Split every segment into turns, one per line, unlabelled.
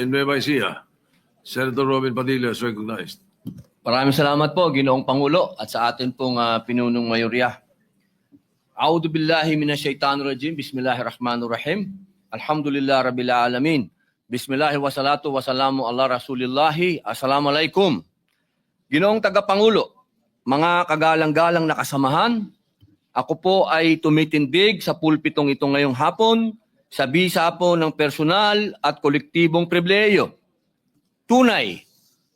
in Nueva Ecija. Senator Robin Padilla is recognized.
Maraming salamat po, Ginoong Pangulo, at sa atin pong ah, pinunong mayorya. A'udhu billahi minasyaitanir rajim. Bismillahirrahmanirrahim. Alhamdulillah rabbil alamin. Bismillah wa salatu wa salamu ala rasulillahi. Assalamualaikum. Ginoong Tagapangulo, mga kagalang-galang na kasamahan, ako po ay tumitindig sa pulpitong ito ngayong hapon sa bisa po ng personal at kolektibong pribileyo. Tunay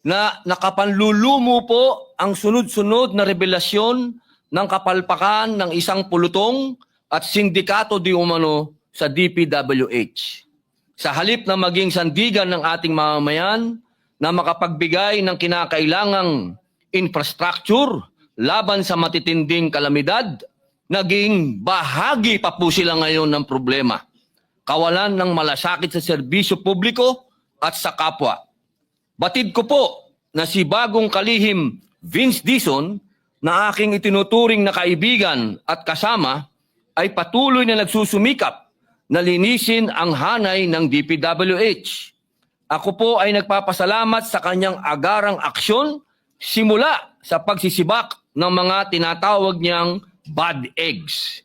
na nakapanlulumo po ang sunod-sunod na revelasyon ng kapalpakan ng isang pulutong at sindikato di umano sa DPWH. Sa halip na maging sandigan ng ating mamamayan na makapagbigay ng kinakailangang infrastructure laban sa matitinding kalamidad, naging bahagi pa po sila ngayon ng problema. Kawalan ng malasakit sa serbisyo publiko at sa kapwa. Batid ko po na si bagong kalihim Vince Dison na aking itinuturing na kaibigan at kasama ay patuloy na nagsusumikap na linisin ang hanay ng DPWH. Ako po ay nagpapasalamat sa kanyang agarang aksyon simula sa pagsisibak ng mga tinatawag niyang bad eggs.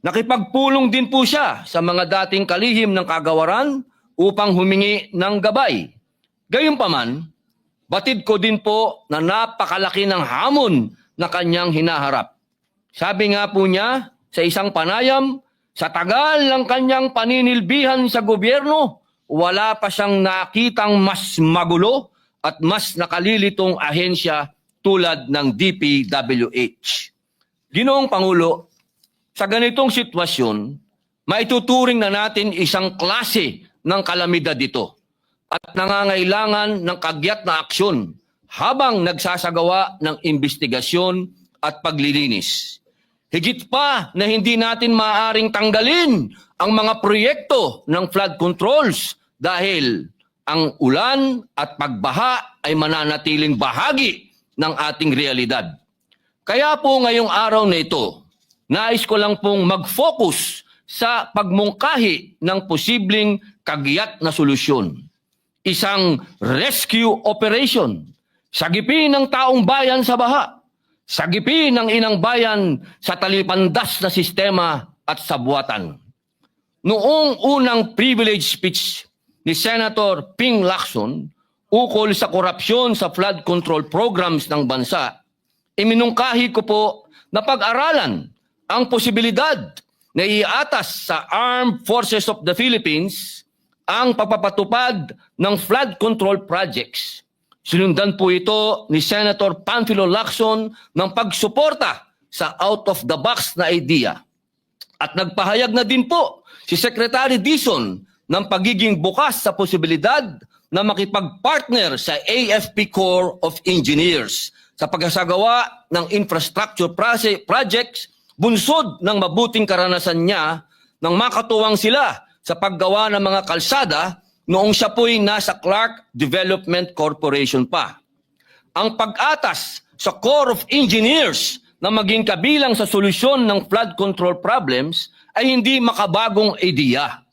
Nakipagpulong din po siya sa mga dating kalihim ng kagawaran upang humingi ng gabay. Gayunpaman, batid ko din po na napakalaki ng hamon na kanyang hinaharap. Sabi nga po niya sa isang panayam, sa tagal ng kanyang paninilbihan sa gobyerno, wala pa siyang nakitang mas magulo at mas nakalilitong ahensya tulad ng DPWH. Ginoong Pangulo, sa ganitong sitwasyon, maituturing na natin isang klase ng kalamidad ito at nangangailangan ng kagyat na aksyon habang nagsasagawa ng investigasyon at paglilinis. Higit pa na hindi natin maaaring tanggalin ang mga proyekto ng flood controls dahil ang ulan at pagbaha ay mananatiling bahagi ng ating realidad. Kaya po ngayong araw na ito, nais ko lang pong mag-focus sa pagmungkahi ng posibleng kagiat na solusyon. Isang rescue operation. Sagipin ng taong bayan sa baha. Sagipin ng inang bayan sa talipandas na sistema at sabuatan. Noong unang privilege speech ni Senator Ping Lacson ukol sa korupsyon sa flood control programs ng bansa, iminungkahi ko po na pag-aralan ang posibilidad na iatas sa Armed Forces of the Philippines ang pagpapatupad ng flood control projects. Sinundan po ito ni Senator Panfilo Lacson ng pagsuporta sa out-of-the-box na idea. At nagpahayag na din po si Secretary Dizon ng pagiging bukas sa posibilidad na makipag-partner sa AFP Corps of Engineers sa pagsasagawa ng infrastructure projects bunsod ng mabuting karanasan niya nang makatuwang sila sa paggawa ng mga kalsada noong siya po'y nasa Clark Development Corporation pa ang pag-atas sa Corps of Engineers na maging kabilang sa solusyon ng flood control problems ay hindi makabagong ideya.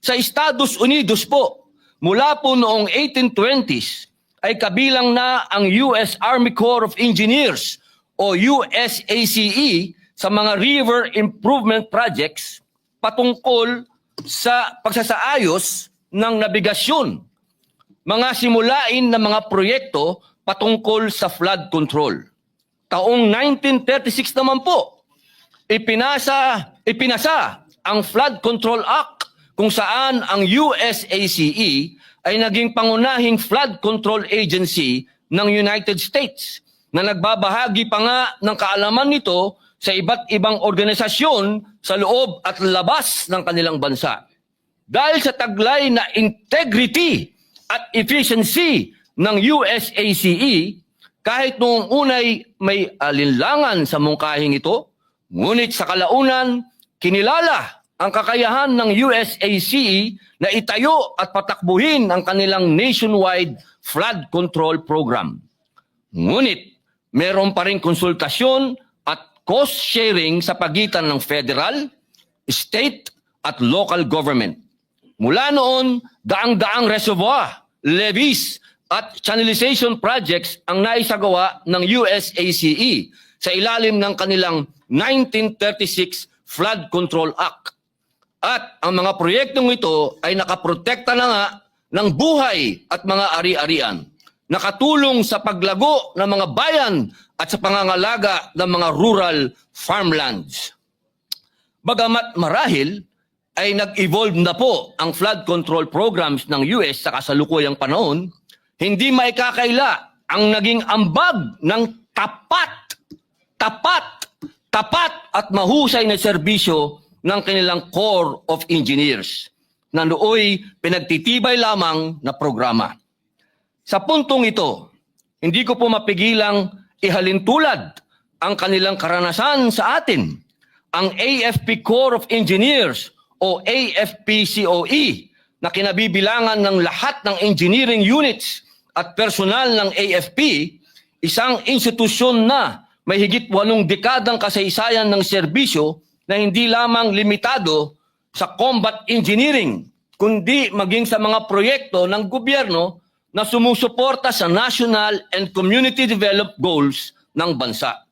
Sa Estados Unidos po, mula po noong 1820s, ay kabilang na ang US Army Corps of Engineers o USACE sa mga river improvement projects patungkol sa pagsasaayos ng nabigasyon mga simulain na mga proyekto patungkol sa flood control. Taong 1936 naman po, ipinasa, ipinasa ang Flood Control Act kung saan ang USACE ay naging pangunahing flood control agency ng United States na nagbabahagi pa nga ng kaalaman nito sa iba't ibang organisasyon sa loob at labas ng kanilang bansa. Dahil sa taglay na integrity at efficiency ng USACE, kahit noong unay may alinlangan sa mungkahing ito, ngunit sa kalaunan, kinilala ang kakayahan ng USACE na itayo at patakbuhin ang kanilang nationwide flood control program. Ngunit, meron pa rin konsultasyon cost sharing sa pagitan ng federal, state at local government. Mula noon, daang-daang reservoir, levees, at channelization projects ang naisagawa ng USACE sa ilalim ng kanilang 1936 Flood Control Act. At ang mga proyektong ito ay nakaprotekta na nga ng buhay at mga ari-arian. Nakatulong sa paglago ng mga bayan at sa pangangalaga ng mga rural farmlands. Bagamat marahil ay nag-evolve na po ang flood control programs ng US sa kasalukuyang panahon, hindi maikakaila ang naging ambag ng tapat, tapat, tapat at mahusay na serbisyo ng kanilang Corps of Engineers na nooy pinagtitibay lamang na programa. Sa puntong ito, hindi ko po mapigilang ihalintulad ang kanilang karanasan sa atin. Ang AFP Corps of Engineers o AFP-COE na kinabibilangan ng lahat ng engineering units at personal ng AFP, isang institusyon na may higit walong dekadang kasaysayan ng serbisyo na hindi lamang limitado sa combat engineering, kundi maging sa mga proyekto ng gobyerno na sumusuporta sa national and community development goals ng bansa.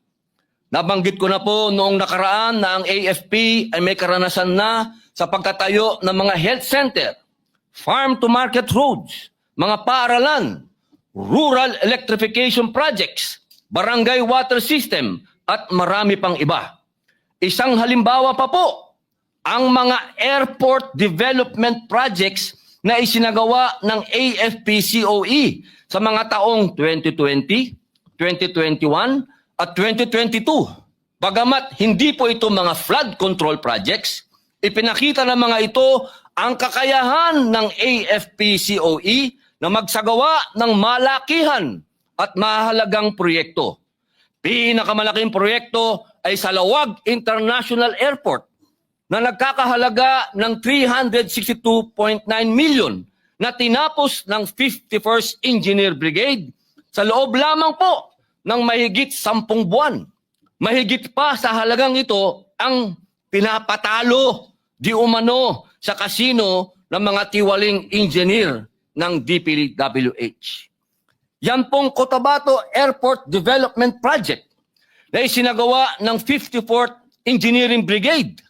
Nabanggit ko na po noong nakaraan na ang AFP ay may karanasan na sa pagtatayo ng mga health center, farm-to-market roads, mga paaralan, rural electrification projects, barangay water system, at marami pang iba. Isang halimbawa pa po, ang mga airport development projects na isinagawa ng AFP-COE sa mga taong 2020, 2021 at 2022. Bagamat hindi po ito mga flood control projects, ipinakita ng mga ito ang kakayahan ng AFP-COE na magsagawa ng malakihan at mahalagang proyekto. Pinakamalaking proyekto ay sa Lawag International Airport na nagkakahalaga ng 362.9 million na tinapos ng 51st Engineer Brigade sa loob lamang po ng mahigit sampung buwan. Mahigit pa sa halagang ito ang pinapatalo di umano sa kasino ng mga tiwaling engineer ng DPWH. Yan pong Cotabato Airport Development Project na isinagawa ng 54th Engineering Brigade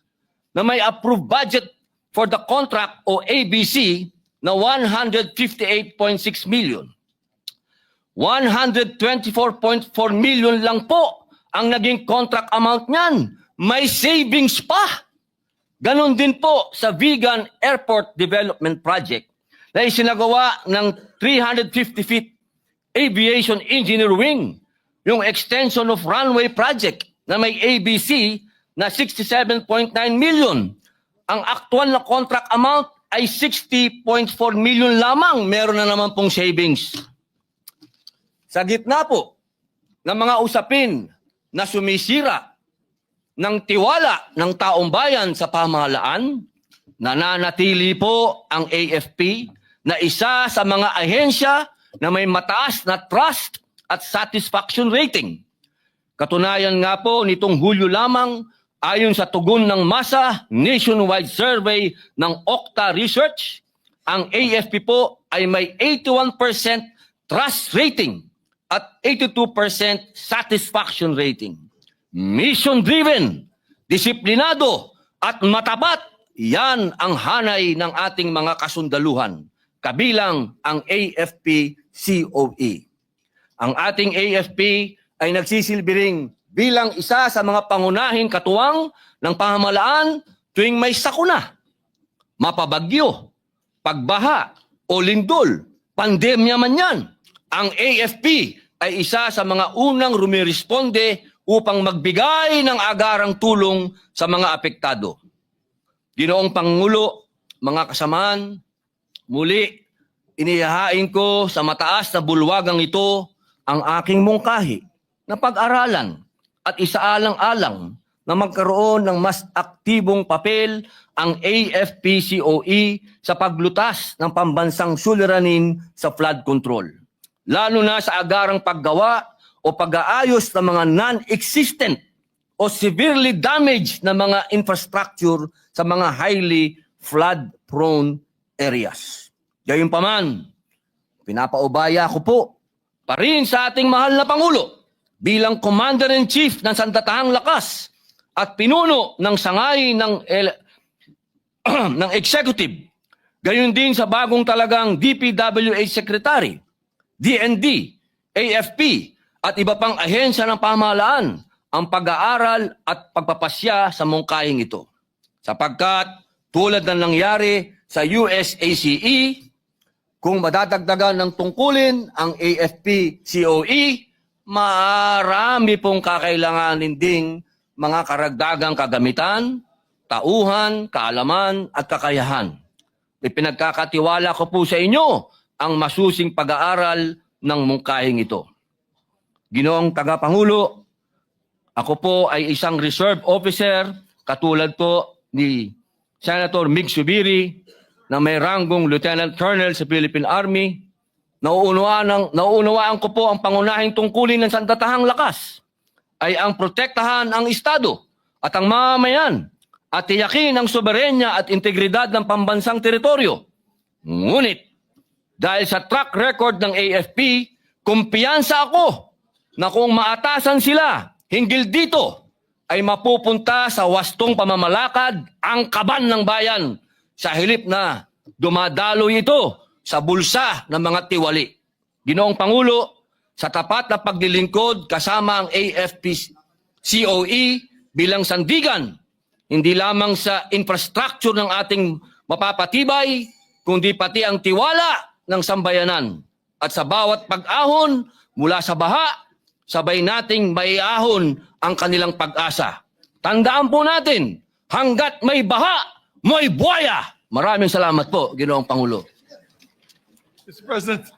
na may approved budget for the contract o ABC na 158.6 million. 124.4 million lang po ang naging contract amount niyan. May savings pa. Ganon din po sa Vegan Airport Development Project na isinagawa ng 350 feet Aviation Engineer Wing, yung extension of runway project na may ABC na 67.9 million. Ang actual na contract amount ay 60.4 million lamang. Meron na naman pong savings. Sa gitna po ng mga usapin na sumisira ng tiwala ng taong bayan sa pamahalaan, nananatili po ang AFP na isa sa mga ahensya na may mataas na trust at satisfaction rating. Katunayan nga po nitong Hulyo lamang ayon sa tugon ng masa nationwide survey ng Okta Research, ang AFP po ay may 81% trust rating at 82% satisfaction rating. Mission-driven, disiplinado, at matapat, yan ang hanay ng ating mga kasundaluhan, kabilang ang AFP-COE. Ang ating AFP ay nagsisilbi ring bilang isa sa mga pangunahing katuwang ng pamahalaan tuwing may sakuna, mapabagyo, pagbaha o lindol, pandemya man yan. Ang AFP ay isa sa mga unang rumiresponde upang magbigay ng agarang tulong sa mga apektado. Ginoong Pangulo, mga kasamaan, muli inihahain ko sa mataas na bulwagang ito ang aking mungkahi na pag-aralan at isaalang-alang na magkaroon ng mas aktibong papel ang AFP-COE sa paglutas ng pambansang suliranin sa flood control. Lalo na sa agarang paggawa o pag-aayos ng mga non-existent o severely damaged na mga infrastructure sa mga highly flood-prone areas. Gayunpaman, pinapaubaya ko po pa rin sa ating mahal na Pangulo bilang Commander-in-Chief ng Sandatahang Lakas at pinuno ng sangay ng, el- ng executive. Gayon din sa bagong talagang DPWH Secretary, DND, AFP, at iba pang ahensya ng pamahalaan ang pag-aaral at pagpapasya sa mungkahing ito. Sapagkat tulad ng nangyari sa USACE, kung madadagdagan ng tungkulin ang AFP COE, marami pong kakailanganin ding mga karagdagang kagamitan, tauhan, kaalaman at kakayahan. Ipinagkakatiwala ko po sa inyo ang masusing pag-aaral ng mungkahing ito. Ginoong Tagapangulo, ako po ay isang reserve officer katulad po ni Senator Mig Subiri na may ranggong Lieutenant Colonel sa Philippine Army. Nauunawaan, ng, nauunawaan ko po ang pangunahing tungkulin ng sandatahang lakas ay ang protektahan ang Estado at ang mamayan at tiyakin ang soberenya at integridad ng pambansang teritoryo. Ngunit, dahil sa track record ng AFP, kumpiyansa ako na kung maatasan sila hinggil dito ay mapupunta sa wastong pamamalakad ang kaban ng bayan sa hilip na dumadaloy ito sa bulsa ng mga tiwali. Ginoong Pangulo, sa tapat na paglilingkod kasama ang AFP COE bilang sandigan, hindi lamang sa infrastructure ng ating mapapatibay, kundi pati ang tiwala ng sambayanan. At sa bawat pag-ahon mula sa baha, sabay nating maiahon ang kanilang pag-asa. Tandaan po natin, hanggat may baha, may buhaya. Maraming salamat po, Ginoong Pangulo.
Mr. President,